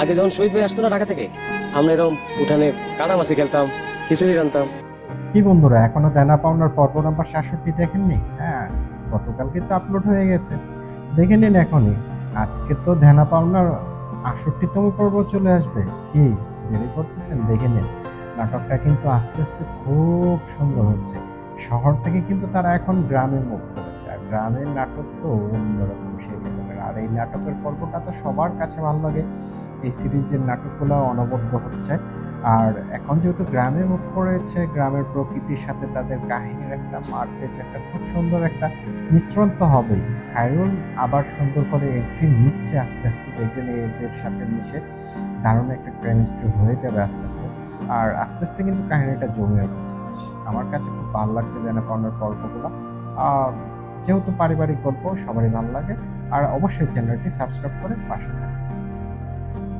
আগে যখন শহীদ ভাই আসতো না ঢাকা থেকে, আমরা এরকম উঠানে কাটা মাছি খেলতাম, খিচুড়ি রান্তাম কি বন্ধুরা, এখনও দেনা পাওনার পর্ব নাম্বার সাতষট্টি দেখেননি? হ্যাঁ গতকালকে তো আপলোড হয়ে গেছে। দেখে নিন এখনই, আজকে তো দেনা পাওনার আটষট্টিতম পর্ব চলে আসবে। কি, দেরি করতেছেন? দেখে নিন। নাটকটা কিন্তু আস্তে আস্তে খুব সুন্দর হচ্ছে। শহর থেকে কিন্তু তারা এখন গ্রামে মুখ করেছে। আর গ্রামের নাটক তো অন্যরকম, সেই আর এই নাটকের পর্বটা তো সবার কাছে ভালো লাগে। এই সিরিজের নাটকগুলো অনবদ্য হচ্ছে। আর এখন যেহেতু গ্রামে মুখ করেছে, গ্রামের প্রকৃতির সাথে তাদের কাহিনীর একটা মার্কেজ একটা খুব সুন্দর একটা মিশ্রণ তো হবেই। খায়রুল আবার সুন্দর করে এন্ট্রি নিচ্ছে, আস্তে আস্তে দেখবেন এদের সাথে মিশে দারুণ একটা কেমিস্ট্রি হয়ে যাবে আস্তে আস্তে। আর আস্তে আস্তে কিন্তু কাহিনীটা জমে উঠেছে। আমার কাছে খুব ভালো লাগছে দেনা পাওনার গল্পগুলো যেহেতু পারিবারিক গল্প, সবারই ভালো লাগে। আর অবশ্যই চ্যানেলটি সাবস্ক্রাইব করে পাশে থাকবে